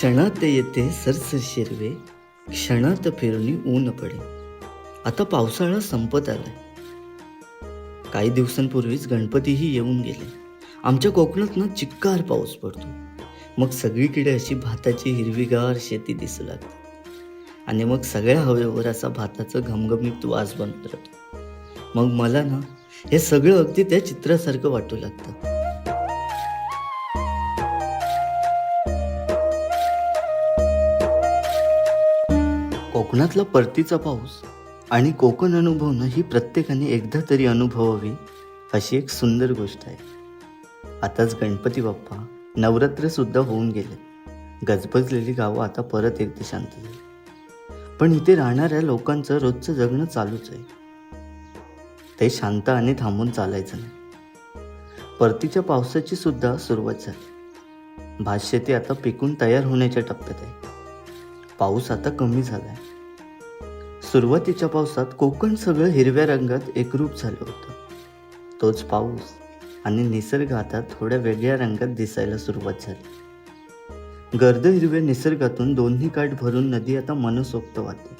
क्षणात येते सरसर शिरवे क्षणात फिरणी ऊन पडे. आता पावसाळा संपत आलाय. काही दिवसांपूर्वीच गणपतीही येऊन गेले. आमच्या कोकणात ना चिक्कार पाऊस पडतो. मग सगळीकडे अशी भाताची हिरवीगार शेती दिसू लागते. आणि मग सगळ्या हवेवर असा भाताचं घमघमीत वास बनत राहतो. मग मला ना हे सगळं अगदी त्या चित्रासारखं वाटू लागतं. कोकणातला परतीचा पाऊस आणि कोकण अनुभवणं ही प्रत्येकाने एकदा तरी अनुभवावी अशी एक सुंदर गोष्ट आहे. आताच गणपती बाप्पा नवरात्रसुद्धा होऊन गेले. गजबजलेली गावं आता परत एकदा शांत झाली. पण इथे राहणाऱ्या लोकांचं रोजचं जगणं चालूच आहे. ते शांत आणि थांबून चालायचं नाही. परतीच्या पावसाची सुद्धा सुरुवात झाली. भातशेती आता पिकून तयार होण्याच्या टप्प्यात आहे. पाऊस आता कमी झाला आहे सुरुवातीच्या पावसात कोकण सगळं हिरव्या रंगात एकरूप झालं होतं. तोच पाऊस आणि निसर्ग आता थोड्या वेगळ्या रंगात दिसायला सुरुवात झाली. गर्द हिरव्या निसर्गातून दोन्ही काठ भरून नदी आता मनसोक्त वाहते.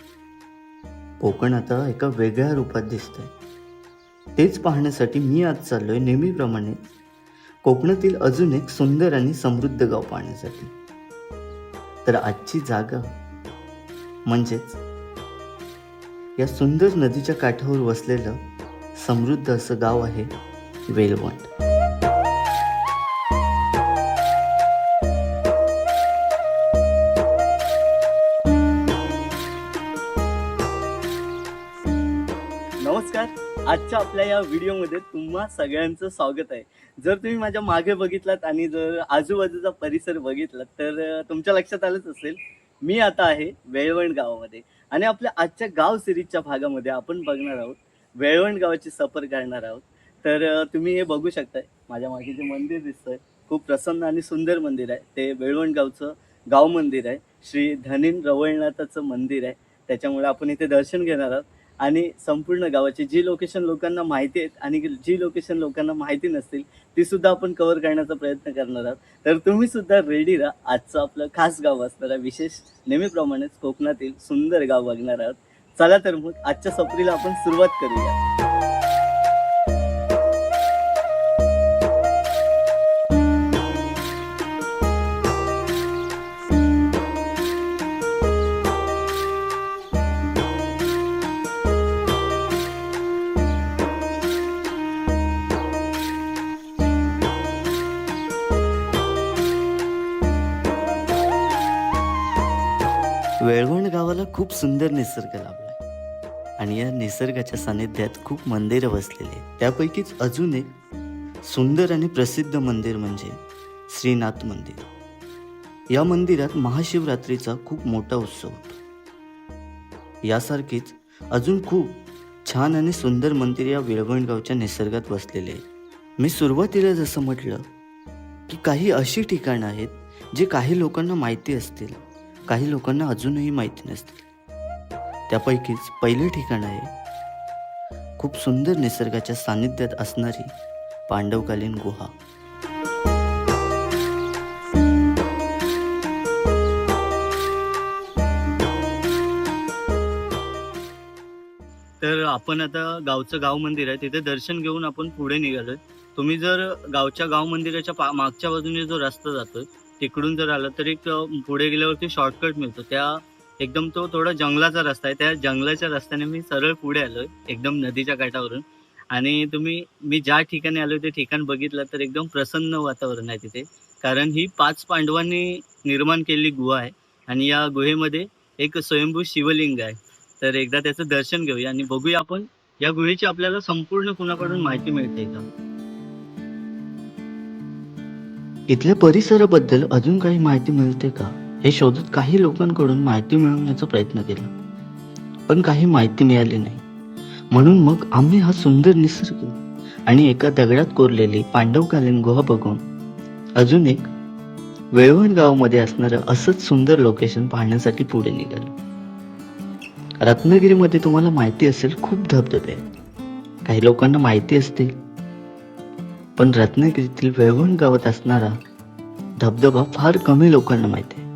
कोकण आता एका वेगळ्या रूपात दिसतंय. तेच पाहण्यासाठी मी आज चाललोय नेहमीप्रमाणे कोकणातील अजून एक सुंदर आणि समृद्ध गाव पाहण्यासाठी. तर आजची जागा म्हणजेच या सुंदर नदीच्या काठावर वसलेलं समृद्ध असं गाव आहे वेलवंट नमस्कार. आजच्या आपल्या या व्हिडिओमध्ये तुम्हा सगळ्यांचं स्वागत आहे. जर तुम्ही माझ्या मागे बघितलात आणि जर आजूबाजूचा परिसर बघितलात तर तुमच्या लक्षात आलंच असेल मी आता आहे वेळवण गावामध्ये. आणि आपल्या आजच्या गाव सिरीजच्या भागामध्ये आपण बघणार आहोत. वेळवण गावाची सफर करणार आहोत. तर तुम्ही हे बघू शकताय. माझ्या मागे जे मंदिर दिसतंय खूप प्रसन्न आणि सुंदर मंदिर आहे. ते वेळवण गावचं गाव मंदिर आहे. श्री धनीन रवळनाथाचं मंदिर आहे. त्याच्यामुळे आपण इथे दर्शन घेणार आहोत. आणि संपूर्ण गावाची जी लोकेशन लोकांना माहिती आहेत आणि जी लोकेशन लोकांना माहिती नसतील ती सुद्धा आपण कव्हर करण्याचा प्रयत्न करणार आहोत. तर तुम्ही सुद्धा रेडी राहा. आजचं आपलं खास गाव असणारा विशेष नेहमीप्रमाणेच कोकणातील सुंदर गाव बघणार आहोत. चला तर मग आजच्या सफरीला आपण सुरुवात करूया. वेळवण गावाला खूप सुंदर निसर्ग लाभला आणि या निसर्गाच्या सानिध्यात खूप मंदिरं बसलेली आहेत. त्यापैकीच अजून एक सुंदर आणि प्रसिद्ध मंदिर म्हणजे श्रीनाथ मंदिर. या मंदिरात महाशिवरात्रीचा खूप मोठा उत्सव होतो. यासारखीच अजून खूप छान आणि सुंदर मंदिर या वेळवणगावच्या निसर्गात वसलेले आहेत. मी सुरुवातीला जसं म्हटलं की काही अशी ठिकाणं आहेत जे काही लोकांना माहिती असतील. काही लोकांना अजूनही माहिती नसतील त्यापैकीच पहिलं ठिकाण आहे खूप सुंदर निसर्गाच्या सानिध्यात असणारी पांडवकालीन गुहा. तर आपण आता गावचं गाव मंदिर आहे तिथे दर्शन घेऊन आपण पुढे निघालोय. तुम्ही जर गावच्या गाव मंदिराच्या पा- मागच्या बाजूने जो रस्ता जातोय तिकडून जर आलं तर एक पुढे गेल्यावरती शॉर्टकट मिळतो. त्या एकदम तो थोडा जंगलाचा रस्ता आहे. त्या जंगलाच्या रस्त्याने मी सरळ पुढे आलोय एकदम नदीच्या काठावरून. आणि तुम्ही मी ज्या ठिकाणी आलोय ते ठिकाण बघितलं तर एकदम प्रसन्न वातावरण आहे तिथे. कारण ही पाच पांडवांनी निर्माण केलेली गुहा आहे. आणि या गुहेमध्ये एक स्वयंभू शिवलिंग आहे. तर एकदा त्याचं दर्शन घेऊया आणि बघूया आपण या गुहेची आपल्याला संपूर्ण कुणाकडून माहिती मिळते का इथल्या परिसराबद्दल अजून काही माहिती मिळते का? हे शोधत काही लोकांकडून माहिती मिळवण्याचा प्रयत्न केला. पण काही माहिती मिळाली नाही. म्हणून मग आम्ही हा सुंदर निसर्ग आणि एका दगडात कोरलेली पांडवकालीन गुहा बघून अजून एक वेळवण गावामध्ये असणारं असंच सुंदर लोकेशन पाहण्यासाठी पुढे निघालो. रत्नागिरीमध्ये तुम्हाला माहिती असेल खूप धबधबे आहेत. काही लोकांना माहिती असतील पण रत्नागिरीतील वेळवण गावात असणारा धबधबा फार कमी लोकांना माहिती आहे.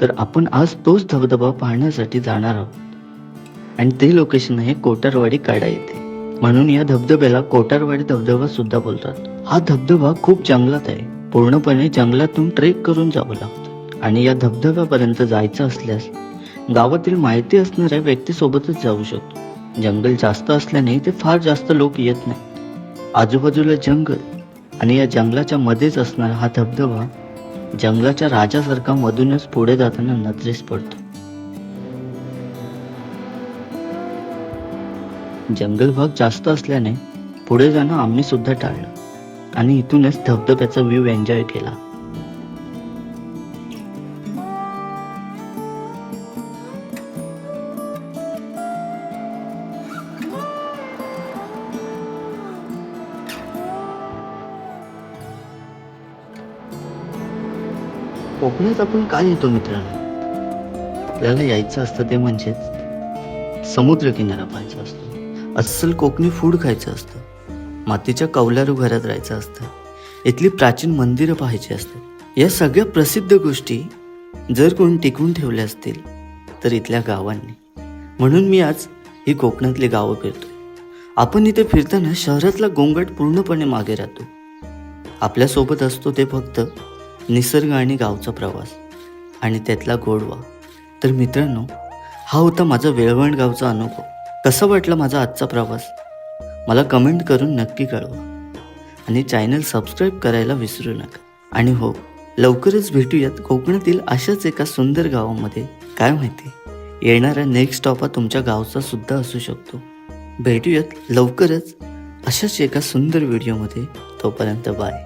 तर आपण आज तोच धबधबा पाहण्यासाठी जाणार आहोत. आणि ते लोकेशन आहे कोटारवाडी काडा येथे. म्हणून या धबधब्याला कोटारवाडी धबधबा सुद्धा बोलतात. हा धबधबा खूप जंगलात आहे. पूर्णपणे जंगलातून ट्रेक करून जावं लागतं. आणि या धबधब्यापर्यंत जायचं असल्यास गावातील माहिती असणाऱ्या व्यक्तीसोबतच जाऊ शकतो. जंगल जास्त असल्याने ते फार जास्त लोक येत नाही आजूबाजूला जंगल आणि या जंगलाच्या मध्येच असणारा हा धबधबा जंगलाच्या राजासारखा मधूनच पुढे जाताना नजरेस पडतो. जंगल भाग जास्त असल्याने पुढे जाणं आम्ही सुद्धा टाळलं आणि इथूनच धबधब्याचा व्ह्यू एन्जॉय केला. कोकणात आपण काय येतो मित्रांनो? आपल्याला यायचं असतं ते म्हणजेच समुद्र किनारा पाहायचा असतो. अस्सल कोकणी फूड खायचं असतं. मातीच्या कौलारू घरात राहायचं असतं. इथली प्राचीन मंदिरं पाहायची असतात. या सगळ्या प्रसिद्ध गोष्टी जर कोणी टिकवून ठेवल्या असतील तर इथल्या गावांनी. म्हणून मी आज ही कोकणातली गावं फिरतो आपण इथे फिरताना शहरातला गोंगाट पूर्णपणे मागे राहतो. आपल्यासोबत असतो ते फक्त निसर्ग आणि गावचा प्रवास आणि त्यातला गोडवा. तर मित्रांनो हा होता माझा वेळवण गावचा अनुभव. कसा वाटला माझा आजचा प्रवास? मला कमेंट करून नक्की कळवा. आणि चॅनल सबस्क्राईब करायला विसरू नका. आणि हो लवकरच भेटूयात कोकणातील अशाच एका सुंदर गावामध्ये. काय माहिती येणारा नेक्स्ट स्टॉप हा तुमच्या गावचा सुद्धा असू शकतो. भेटूयात लवकरच अशाच एका सुंदर व्हिडिओमध्ये तोपर्यंत बाय